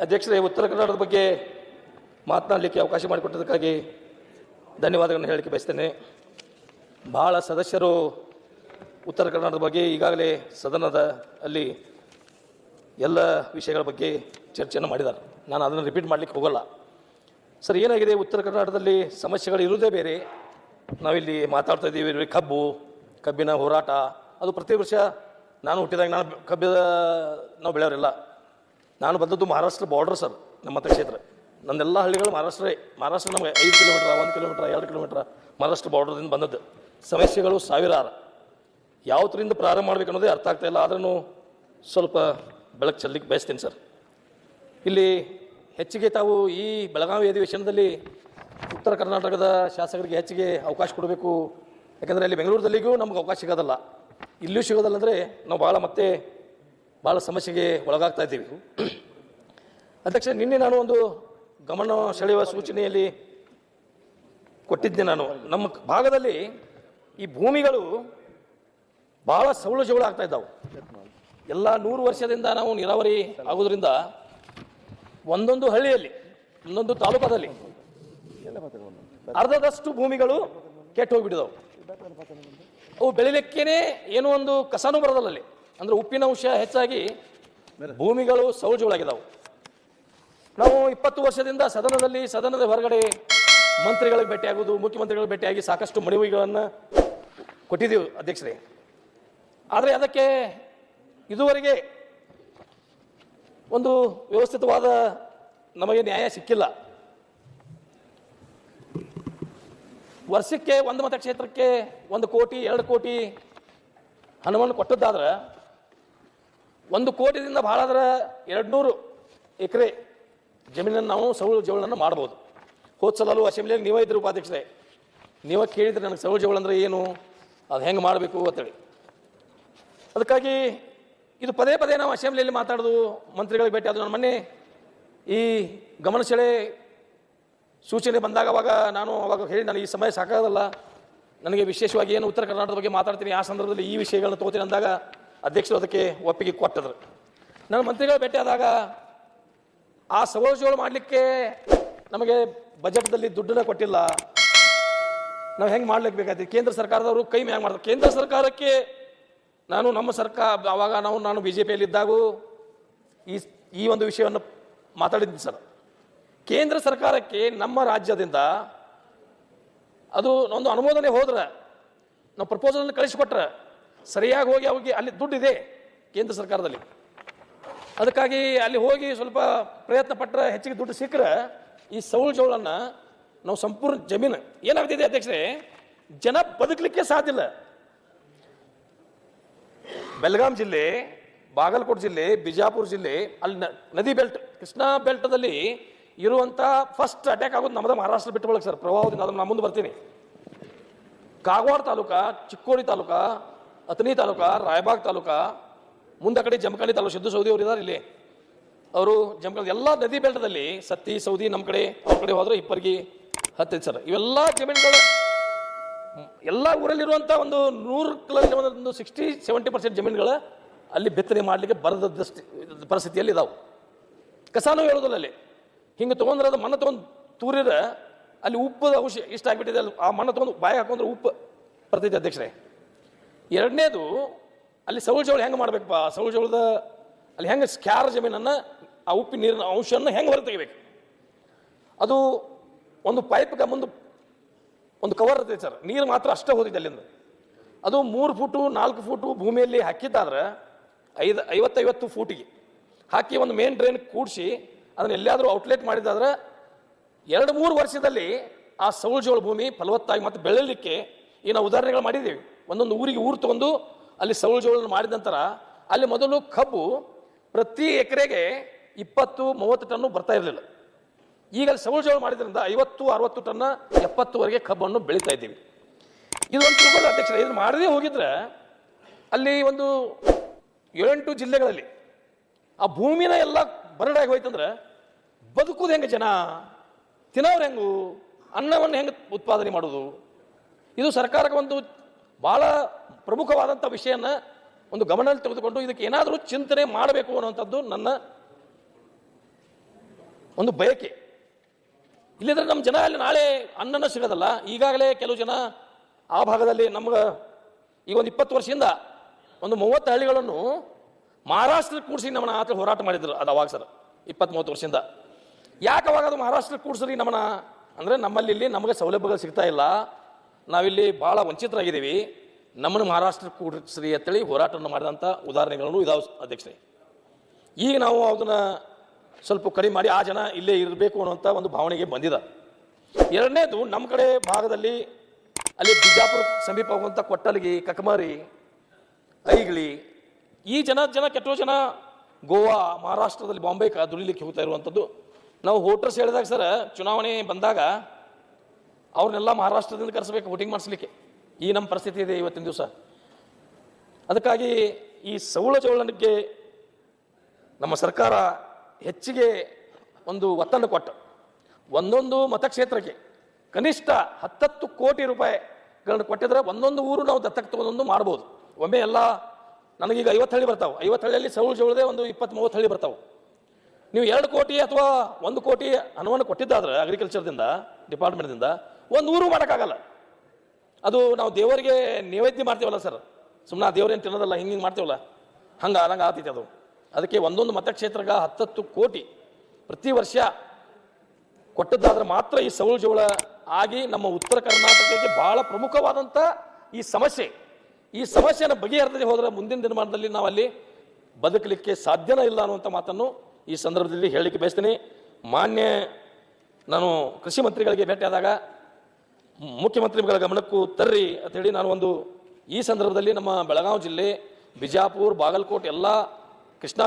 ಅಧ್ಯಕ್ಷರೇ, ಉತ್ತರ ಕನ್ನಡದ ಬಗ್ಗೆ ಮಾತನಾಡಲಿಕ್ಕೆ ಅವಕಾಶ ಮಾಡಿಕೊಟ್ಟದಕ್ಕಾಗಿ ಧನ್ಯವಾದಗಳನ್ನು ಹೇಳಲಿಕ್ಕೆ ಬಯಸ್ತೇನೆ. ಭಾಳ ಸದಸ್ಯರು ಉತ್ತರ ಕನ್ನಡದ ಬಗ್ಗೆ ಈಗಾಗಲೇ ಸದನದ ಅಲ್ಲಿ ಎಲ್ಲ ವಿಷಯಗಳ ಬಗ್ಗೆ ಚರ್ಚೆಯನ್ನು ಮಾಡಿದ್ದಾರೆ. ನಾನು ಅದನ್ನು ರಿಪೀಟ್ ಮಾಡಲಿಕ್ಕೆ ಹೋಗಲ್ಲ. ಸರ್, ಏನಾಗಿದೆ? ಉತ್ತರ ಕರ್ನಾಟಕದಲ್ಲಿ ಸಮಸ್ಯೆಗಳು ಇರುವುದೇ ಬೇರೆ. ನಾವಿಲ್ಲಿ ಮಾತಾಡ್ತಾ ಇದ್ದೀವಿ ಕಬ್ಬು, ಕಬ್ಬಿನ ಹೋರಾಟ. ಅದು ಪ್ರತಿ ವರ್ಷ ನಾನು ಹುಟ್ಟಿದಾಗ ನಾನು ಕಬ್ಬಿದ ನಾವು ಬೆಳೆಯೋರಿಲ್ಲ. ನಾನು ಬಂದದ್ದು ಮಹಾರಾಷ್ಟ್ರ ಬಾರ್ಡರ್ ಸರ್ ನಮ್ಮ ಮತಕ್ಷೇತ್ರ ನನ್ನೆಲ್ಲ ಹಳ್ಳಿಗಳು ಮಹಾರಾಷ್ಟ್ರೇ ಮಹಾರಾಷ್ಟ್ರ ನಮಗೆ ಐದು ಕಿಲೋಮೀಟ್ರ್ ಒಂದು ಕಿಲೋಮೀಟ್ರ್ ಎರಡು ಕಿಲೋಮೀಟ್ರ್ ಮಹಾರಾಷ್ಟ್ರ ಬಾರ್ಡರ್ದಿಂದ ಬಂದದ್ದು. ಸಮಸ್ಯೆಗಳು ಸಾವಿರಾರು. ಯಾವತ್ತರಿಂದ ಪ್ರಾರಂಭ ಮಾಡಬೇಕು ಅನ್ನೋದೇ ಅರ್ಥ ಆಗ್ತಾ ಇಲ್ಲ. ಆದ್ರೂ ಸ್ವಲ್ಪ ಬೆಳಕು ಚೆಲ್ಲಿಕ್ಕೆ ಬಯಸ್ತೀನಿ ಸರ್ ಇಲ್ಲಿ ಹೆಚ್ಚಿಗೆ ತಾವು ಈ ಬೆಳಗಾವಿ ಅಧಿವೇಶನದಲ್ಲಿ ಉತ್ತರ ಕರ್ನಾಟಕದ ಶಾಸಕರಿಗೆ ಹೆಚ್ಚಿಗೆ ಅವಕಾಶ ಕೊಡಬೇಕು. ಯಾಕಂದರೆ ಅಲ್ಲಿ ಬೆಂಗಳೂರದಲ್ಲಿಗೂ ನಮ್ಗೆ ಅವಕಾಶ ಸಿಗೋದಲ್ಲ. ಇಲ್ಲೂ ಸಿಗೋದಲ್ಲ ಅಂದರೆ ನಾವು ಭಾಳ ಮತ್ತೆ ಭಾಳ ಸಮಸ್ಯೆಗೆ ಒಳಗಾಗ್ತಾ ಇದ್ದೀವಿ. ಅಧ್ಯಕ್ಷ, ನಿನ್ನೆ ನಾನು ಒಂದು ಗಮನ ಸೆಳೆಯುವ ಸೂಚನೆಯಲ್ಲಿ ಕೊಟ್ಟಿದ್ದೆ ನಾನು. ನಮ್ಮ ಭಾಗದಲ್ಲಿ ಈ ಭೂಮಿಗಳು ಭಾಳ ಸೌಳು ಜವಳು ಆಗ್ತಾ ಇದ್ದಾವೆ. ಎಲ್ಲ ನೂರು ವರ್ಷದಿಂದ ನಾವು ನೀರಾವರಿ ಆಗೋದ್ರಿಂದ ಒಂದೊಂದು ಹಳ್ಳಿಯಲ್ಲಿ, ಒಂದೊಂದು ತಾಲೂಕದಲ್ಲಿ ಅರ್ಧದಷ್ಟು ಭೂಮಿಗಳು ಕೆಟ್ಟು ಹೋಗ್ಬಿಟ್ಟಿದವು ಅವು ಬೆಳಿಲಿಕ್ಕೇನೆ ಏನೋ ಒಂದು ಕಸನೂ ಬರೋದಲ್ಲ ಅಂದ್ರೆ ಉಪ್ಪಿನ ಅಂಶ ಹೆಚ್ಚಾಗಿ ಭೂಮಿಗಳು ಸೌಜುಗಳಾಗಿದ್ದಾವೆ ನಾವು ಇಪ್ಪತ್ತು ವರ್ಷದಿಂದ ಸದನದಲ್ಲಿ ಸದನದ ಹೊರಗಡೆ ಮಂತ್ರಿಗಳಿಗೆ ಭೇಟಿಯಾಗೋದು ಮುಖ್ಯಮಂತ್ರಿಗಳಿಗೆ ಭೇಟಿಯಾಗಿ ಸಾಕಷ್ಟು ಮನವಿಗಳನ್ನು ಕೊಟ್ಟಿದ್ದೀವಿ ಅಧ್ಯಕ್ಷರೇ. ಆದರೆ ಅದಕ್ಕೆ ಇದುವರೆಗೆ ಒಂದು ವ್ಯವಸ್ಥಿತವಾದ ನಮಗೆ ನ್ಯಾಯ ಸಿಕ್ಕಿಲ್ಲ. ವರ್ಷಕ್ಕೆ ಒಂದು ಮತಕ್ಷೇತ್ರಕ್ಕೆ ಒಂದು ಕೋಟಿ, ಎರಡು ಕೋಟಿ ಹಣವನ್ನು ಕೊಟ್ಟದ್ದಾದ್ರೆ ಒಂದು ಕೋಟಿದಿಂದ ಭಾಳ ಆದ್ರೆ ಎರಡು ನೂರು ಎಕರೆ ಜಮೀನನ್ನು ನಾವು ಸವಳು ಜವಳನ್ನು ಮಾಡ್ಬೋದು. ಹೋದ ಸಲಲ್ಲೂ ಅಸೆಂಬ್ಲಿಯಲ್ಲಿ ನೀವೇ ಇದ್ರು ಉಪಾಧ್ಯಕ್ಷರೇ. ನೀವೇ ಕೇಳಿದ್ರೆ ನನಗೆ ಸವಳು ಜವಳ ಅಂದ್ರೆ ಏನು? ಅದು ಹೆಂಗೆ ಮಾಡಬೇಕು ಅಂತೇಳಿ. ಅದಕ್ಕಾಗಿ ಇದು ಪದೇ ಪದೇ ನಾವು ಅಸೆಂಬ್ಲಿಯಲ್ಲಿ ಮಾತಾಡೋದು, ಮಂತ್ರಿಗಳಿಗೆ ಭೇಟಿ ಆದವು ನಾನು ಮೊನ್ನೆ ಈ ಗಮನ ಸೆಳೆ ಸೂಚನೆ ಬಂದಾಗ ಅವಾಗ ನಾನು ಅವಾಗ ಹೇಳಿ ನನಗೆ ಈ ಸಮಯ ಸಾಕಾಗಲ್ಲ. ನನಗೆ ವಿಶೇಷವಾಗಿ ಏನು ಉತ್ತರ ಕರ್ನಾಟಕದ ಬಗ್ಗೆ ಮಾತಾಡ್ತೀನಿ. ಆ ಸಂದರ್ಭದಲ್ಲಿ ಈ ವಿಷಯಗಳನ್ನ ತಗೋತೀನಿ ಅಂದಾಗ ಅಧ್ಯಕ್ಷರು ಅದಕ್ಕೆ ಒಪ್ಪಿಗೆ ಕೊಟ್ಟದ್ರು. ನನ್ನ ಮಂತ್ರಿಗಳು ಭೇಟಿ ಆದಾಗ ಆ ಸವಲತ್ತುಗಳು ಮಾಡಲಿಕ್ಕೆ ನಮಗೆ ಬಜೆಟ್ದಲ್ಲಿ ದುಡ್ಡನ್ನ ಕೊಟ್ಟಿಲ್ಲ. ನಾವು ಹೆಂಗೆ ಮಾಡ್ಲಿಕ್ಕೆ ಕೇಂದ್ರ ಸರ್ಕಾರದವರು ಕೈ ಮ್ಯಾಗ ಮಾಡ್ತಾರೆ ಕೇಂದ್ರ ಸರ್ಕಾರಕ್ಕೆ ನಾನು ನಮ್ಮ ಸರ್ಕಾರ, ಅವಾಗ ನಾವು, ನಾನು ಬಿ ಜೆ ಪಿಯಲ್ಲಿದ್ದಾಗೂ ಈ ಈ ಒಂದು ವಿಷಯವನ್ನು ಮಾತಾಡಿದ್ದೀನಿ ಸರ್. ಕೇಂದ್ರ ಸರ್ಕಾರಕ್ಕೆ ನಮ್ಮ ರಾಜ್ಯದಿಂದ ಅದು ಒಂದು ಅನುಮೋದನೆ ಹೋದ್ರೆ, ನಾವು ಪ್ರಪೋಸಲ್ ಕಳಿಸಿಕೊಟ್ರೆ ಸರಿಯಾಗಿ ಹೋಗಿ ಅವಿಗೆ ಅಲ್ಲಿ ದುಡ್ಡಿದೆ ಕೇಂದ್ರ ಸರ್ಕಾರದಲ್ಲಿ. ಅದಕ್ಕಾಗಿ ಅಲ್ಲಿ ಹೋಗಿ ಸ್ವಲ್ಪ ಪ್ರಯತ್ನ ಪಟ್ಟರೆ ಹೆಚ್ಚಿಗೆ ದುಡ್ಡು ಸಿಕ್ಕರೆ ಈ ಸೌಳು ಜೋಳನ್ನು ನಾವು ಸಂಪೂರ್ಣ ಜಮೀನು ಏನಾಗ್ತಿದೆ ಅಧ್ಯಕ್ಷರೇ, ಜನ ಬದುಕಲಿಕ್ಕೆ ಸಾಧ್ಯ ಇಲ್ಲ. ಬೆಳಗಾಂ ಜಿಲ್ಲೆ, ಬಾಗಲಕೋಟೆ ಜಿಲ್ಲೆ, ಬಿಜಾಪುರ ಜಿಲ್ಲೆ, ಅಲ್ಲಿ ನದಿ ಬೆಲ್ಟ್, ಕೃಷ್ಣಾ ಬೆಲ್ಟದಲ್ಲಿ ಇರುವಂಥ ಫಸ್ಟ್ ಅಟ್ಯಾಕ್ ಆಗೋದು ನಮ್ಮದ ಮಹಾರಾಷ್ಟ್ರ ಬಿಟ್ಟು ಸರ್, ಪ್ರವಾಹದಿಂದ ಅದನ್ನು ನಾನು ಮುಂದೆ ಬರ್ತೀನಿ. ಕಾಗವಾಡ ತಾಲೂಕಾ, ಚಿಕ್ಕೋಡಿ ತಾಲೂಕಾ ಅತನಿ ತಾಲೂಕಾ, ರಾಯಬಾಗ್ ತಾಲೂಕಾ ಮುಂದೆ ಕಡೆ ಜಮಖಂಡಿ ತಾಲೂಕು ಸಿದ್ದು ಸೌದಿ ಅವರು ಇದ್ದಾರೆ ಇಲ್ಲಿ. ಅವರು ಜಮಖಂಡಿ ಎಲ್ಲ ನದಿ ಬೆಲ್ಟದಲ್ಲಿ ಸತ್ತಿ, ಸೌದಿ ನಮ್ಮ ಕಡೆ, ಅವ್ರ ಕಡೆ ಹೋದ್ರೆ ಇಪ್ಪರ್ಗಿ ಹತ್ತೈದು ಸರ್. ಇವೆಲ್ಲ ಜಮೀನುಗಳು, ಎಲ್ಲ ಊರಲ್ಲಿರುವಂಥ ಒಂದು ನೂರು ಕಿಲೋ ಒಂದು ಸಿಕ್ಸ್ಟಿ ಸೆವೆಂಟಿ ಪರ್ಸೆಂಟ್ ಜಮೀನುಗಳು ಅಲ್ಲಿ ಬಿತ್ತನೆ ಮಾಡಲಿಕ್ಕೆ ಬರದಷ್ಟು ಪರಿಸ್ಥಿತಿಯಲ್ಲಿ ಇದಾವೆ. ಕಸಾನು ಹೇಳೋದಿಲ್ಲ ಅಲ್ಲಿ. ಹಿಂಗೆ ತೊಗೊಂಡ್ರೆ ಅದು ಮಣ್ಣು ತೊಗೊಂಡು ತೂರಿದ್ರೆ ಅಲ್ಲಿ ಉಪ್ಪದ ಅಂಶ ಇಷ್ಟ ಆಗಿಬಿಟ್ಟಿದೆ ಅಲ್ಲಿ ಆ ಮಣ್ಣು ತೊಗೊಂಡು ಬಾಯಿ ಹಾಕೊಂಡ್ರೆ ಉಪ್ಪು ಬರ್ತೈತೆ ಅಧ್ಯಕ್ಷರೇ. ಎರಡನೇದು, ಅಲ್ಲಿ ಸೌಳು ಜೋಳ ಹೆಂಗೆ ಮಾಡ್ಬೇಕಪ್ಪ ಸೌಳು ಜೋಳದ, ಅಲ್ಲಿ ಹೆಂಗೆ ಸ್ಕ್ಯಾರ್ ಜಮೀನನ್ನು, ಆ ಉಪ್ಪಿನ ನೀರಿನ ಅಂಶವನ್ನು ಹೆಂಗೆ ಹೊರ ತೆಗಿಬೇಕು? ಅದು ಒಂದು ಪೈಪ್ಗೆ ಮುಂದೆ ಒಂದು ಕವರ್ ಇರ್ತೈತೆ ಸರ್. ನೀರು ಮಾತ್ರ ಅಷ್ಟೇ ಹೋದಿದೆ ಅಲ್ಲಿಂದ. ಅದು ಮೂರು ಫೂಟು, ನಾಲ್ಕು ಫೂಟು ಭೂಮಿಯಲ್ಲಿ ಹಾಕಿದ್ದಾದ್ರೆ, ಐದು, ಐವತ್ತೈವತ್ತು ಫೂಟಿಗೆ ಹಾಕಿ ಒಂದು ಮೇನ್ ಡ್ರೈನ್ ಕೂಡಿಸಿ, ಅದನ್ನ ಎಲ್ಲಿಯಾದರೂ ಔಟ್ಲೆಟ್ ಮಾಡಿದ್ದಾದ್ರೆ, ಎರಡು ಮೂರು ವರ್ಷದಲ್ಲಿ ಆ ಸೌಳು ಜೋಳ ಭೂಮಿ ಫಲವತ್ತಾಗಿ ಮತ್ತು ಬೆಳೆಯಲಿಕ್ಕೆ ಈ ನಾವು ಉದಾಹರಣೆಗಳು ಮಾಡಿದ್ದೀವಿ. ಒಂದೊಂದು ಊರಿಗೆ ಊರು ತಗೊಂಡು ಅಲ್ಲಿ ಸೌಳು ಜೋಳ ಮಾಡಿದ ನಂತರ ಅಲ್ಲಿ ಮೊದಲು ಕಬ್ಬು ಪ್ರತಿ ಎಕರೆಗೆ ಇಪ್ಪತ್ತು, ಮೂವತ್ತು ಟನ್ನು ಬರ್ತಾ ಇರಲಿಲ್ಲ. ಈಗ ಅಲ್ಲಿ ಸೌಳು ಜೋಳ ಮಾಡಿದ್ರಿಂದ ಐವತ್ತು, ಅರವತ್ತು ಟನ್ನ ಎಪ್ಪತ್ತುವರೆಗೆ ಕಬ್ಬನ್ನು ಬೆಳೀತಾ ಇದ್ದೀವಿ. ಇದೊಂದು ತಿರುಪತಿ ಅಧ್ಯಕ್ಷರೇ, ಇದನ್ನು ಮಾಡದೇ ಹೋಗಿದ್ರೆ ಅಲ್ಲಿ ಒಂದು ಏಳೆಂಟು ಜಿಲ್ಲೆಗಳಲ್ಲಿ ಆ ಭೂಮಿನ ಎಲ್ಲ ಬರಡಾಗಿ ಹೋಯ್ತಂದ್ರೆ ಬದುಕುದು ಹೆಂಗೆ ಜನ? ತಿನ್ನೋರು ಹೆಂಗು? ಅನ್ನವನ್ನು ಹೆಂಗೆ ಉತ್ಪಾದನೆ ಮಾಡೋದು? ಇದು ಸರ್ಕಾರಕ್ಕೆ ಒಂದು ಭಾಳ ಪ್ರಮುಖವಾದಂಥ ವಿಷಯನ ಒಂದು ಗಮನದಲ್ಲಿ ತೆಗೆದುಕೊಂಡು ಇದಕ್ಕೆ ಏನಾದರೂ ಚಿಂತನೆ ಮಾಡಬೇಕು ಅನ್ನುವಂಥದ್ದು ನನ್ನ ಒಂದು ಬಯಕೆ. ಇಲ್ಲಿದ್ರೆ ನಮ್ಮ ಜನ ಅಲ್ಲಿ ನಾಳೆ ಅನ್ನನ ಸಿಗೋದಲ್ಲ, ಈಗಾಗಲೇ ಕೆಲವು ಜನ ಆ ಭಾಗದಲ್ಲಿ ನಮ್ಗೆ ಈಗ ಒಂದು ಇಪ್ಪತ್ತು ವರ್ಷದಿಂದ ಒಂದು ಮೂವತ್ತು ಹಳ್ಳಿಗಳನ್ನು ಮಹಾರಾಷ್ಟ್ರಕ್ಕೆ ಕೂಡಿಸಿ ನಮ್ಮನ್ನ ಆತ ಹೋರಾಟ ಮಾಡಿದ್ರು ಅದು ಅವಾಗ ಸರ್ ಇಪ್ಪತ್ತು ಮೂವತ್ತು ವರ್ಷದಿಂದ. ಯಾಕೆ ಅವಾಗ ಅದು ಮಹಾರಾಷ್ಟ್ರಕ್ಕೆ ಕೂಡಿಸ್ರಿ ನಮ್ಮನ್ನ? ಅಂದರೆ ನಮ್ಮಲ್ಲಿ ಇಲ್ಲಿ ನಮಗೆ ಸೌಲಭ್ಯಗಳು ಸಿಗ್ತಾ ಇಲ್ಲ. ನಾವಿಲ್ಲಿ ಭಾಳ ವಂಚಿತರಾಗಿದ್ದೀವಿ. ನಮ್ಮನ್ನು ಮಹಾರಾಷ್ಟ್ರ ಕೂಡಿಸ್ರಿ ಅಂತೇಳಿ ಹೋರಾಟವನ್ನು ಮಾಡಿದಂಥ ಉದಾಹರಣೆಗಳನ್ನು ಇದಾವೆ ಅಧ್ಯಕ್ಷರೇ. ಈಗ ನಾವು ಅದನ್ನು ಸ್ವಲ್ಪ ಕಡಿಮೆ ಮಾಡಿ ಆ ಜನ ಇಲ್ಲೇ ಇರಬೇಕು ಅನ್ನುವಂಥ ಒಂದು ಭಾವನೆಗೆ ಬಂದಿದೆ. ಎರಡನೇದು ನಮ್ಮ ಕಡೆ ಭಾಗದಲ್ಲಿ ಅಲ್ಲಿ ಬಿಜಾಪುರ ಸಮೀಪ ಆಗುವಂಥ ಕೊಟ್ಟಲಿಗಿ, ಕಕಮಾರಿ ಐಗಳಿ ಈ ಜನ ಜನ ಕೆಟ್ಟೋ ಜನ ಗೋವಾ, ಮಹಾರಾಷ್ಟ್ರದಲ್ಲಿ ಬಾಂಬೆ ದುಡಿಲಿಕ್ಕೆ ಹೋಗ್ತಾ ಇರುವಂಥದ್ದು ನಾವು ಹೋಟರ್ಸ್ ಹೇಳಿದಾಗ ಸರ್, ಚುನಾವಣೆ ಬಂದಾಗ ಅವ್ರನ್ನೆಲ್ಲ ಮಹಾರಾಷ್ಟ್ರದಿಂದ ಕರೆಸಬೇಕು, ವೋಟಿಂಗ್ ಮಾಡಿಸ್ಲಿಕ್ಕೆ. ಈ ನಮ್ಮ ಪರಿಸ್ಥಿತಿ ಇದೆ ಇವತ್ತಿನ ದಿವಸ. ಅದಕ್ಕಾಗಿ ಈ ಸೌಳ ಚೌಳನಿಗೆ ನಮ್ಮ ಸರ್ಕಾರ ಹೆಚ್ಚಿಗೆ ಒಂದು ಒತ್ತನ್ನು ಕೊಟ್ಟು. ಒಂದೊಂದು ಮತಕ್ಷೇತ್ರಕ್ಕೆ ಕನಿಷ್ಠ ಹತ್ತತ್ತು ಕೋಟಿ ರೂಪಾಯಿಗಳನ್ನು ಕೊಟ್ಟಿದ್ರೆ ಒಂದೊಂದು ಊರು ನಾವು ದತ್ತಕ್ಕೆ ತಗೊಂಡೊಂದು ಮಾಡ್ಬೋದು. ಒಮ್ಮೆ ಎಲ್ಲ ನನಗೀಗ ಐವತ್ತು ಹಳ್ಳಿ ಬರ್ತಾವೆ. ಐವತ್ತು ಹಳ್ಳಿಯಲ್ಲಿ ಸೌಳು ಜೋಳದೆ ಒಂದು ಇಪ್ಪತ್ತು ಮೂವತ್ತು ಹಳ್ಳಿ ಬರ್ತಾವೆ. ನೀವು ಎರಡು ಕೋಟಿ ಅಥವಾ ಒಂದು ಕೋಟಿ ಹಣವನ್ನು ಕೊಟ್ಟಿದ್ದಾದ್ರೆ ಅಗ್ರಿಕಲ್ಚರ್ದಿಂದ ಡಿಪಾರ್ಟ್ಮೆಂಟ್ದಿಂದ ಒಂದು ಊರು ಮಾಡೋಕ್ಕಾಗಲ್ಲ. ಅದು ನಾವು ದೇವರಿಗೆ ನೈವೇದ್ಯ ಮಾಡ್ತೀವಲ್ಲ ಸರ್. ಸುಮ್ಮನೆ ದೇವ್ರೇನು ತಿನ್ನೋದಲ್ಲ, ಹಿಂಗೆ ಹಿಂಗೆ ಮಾಡ್ತೀವಲ್ಲ? ಹಂಗೆ ಹಂಗೆ ಆಗ್ತೈತೆ ಅದು. ಅದಕ್ಕೆ ಒಂದೊಂದು ಮತಕ್ಷೇತ್ರಕ್ಕೆ ಹತ್ತತ್ತು ಕೋಟಿ ಪ್ರತಿ ವರ್ಷ ಕೊಟ್ಟದ್ದಾದ್ರೆ ಮಾತ್ರ ಈ ಸೌಳು ಜೋಳ ಆಗಿ ನಮ್ಮ ಉತ್ತರ ಕರ್ನಾಟಕಕ್ಕೆ ಬಹಳ ಪ್ರಮುಖವಾದಂಥ ಈ ಸಮಸ್ಯೆ. ಈ ಸಮಸ್ಯೆನ ಬಗೆಹರಿಸದೆ ಹೋದರೆ ಮುಂದಿನ ದಿನಮಾನದಲ್ಲಿ ನಾವು ಅಲ್ಲಿ ಬದುಕಲಿಕ್ಕೆ ಸಾಧ್ಯನೇ ಇಲ್ಲ ಅನ್ನುವಂಥ ಮಾತನ್ನು ಈ ಸಂದರ್ಭದಲ್ಲಿ ಹೇಳಲಿಕ್ಕೆ ಬಯಸ್ತೀನಿ. ಮಾನ್ಯ ನಾನು ಕೃಷಿ ಮಂತ್ರಿಗಳಿಗೆ ಭೇಟಿಯಾದಾಗ ಮುಖ್ಯಮಂತ್ರಿಗಳ ಗಮನಕ್ಕೂ ತರ್ರಿ ಅಂತ ಹೇಳಿ ನಾನು ಒಂದು ಈ ಸಂದರ್ಭದಲ್ಲಿ ನಮ್ಮ ಬೆಳಗಾವಿ ಜಿಲ್ಲೆ, ಬಿಜಾಪುರ, ಬಾಗಲಕೋಟೆ ಎಲ್ಲ ಕೃಷ್ಣಾ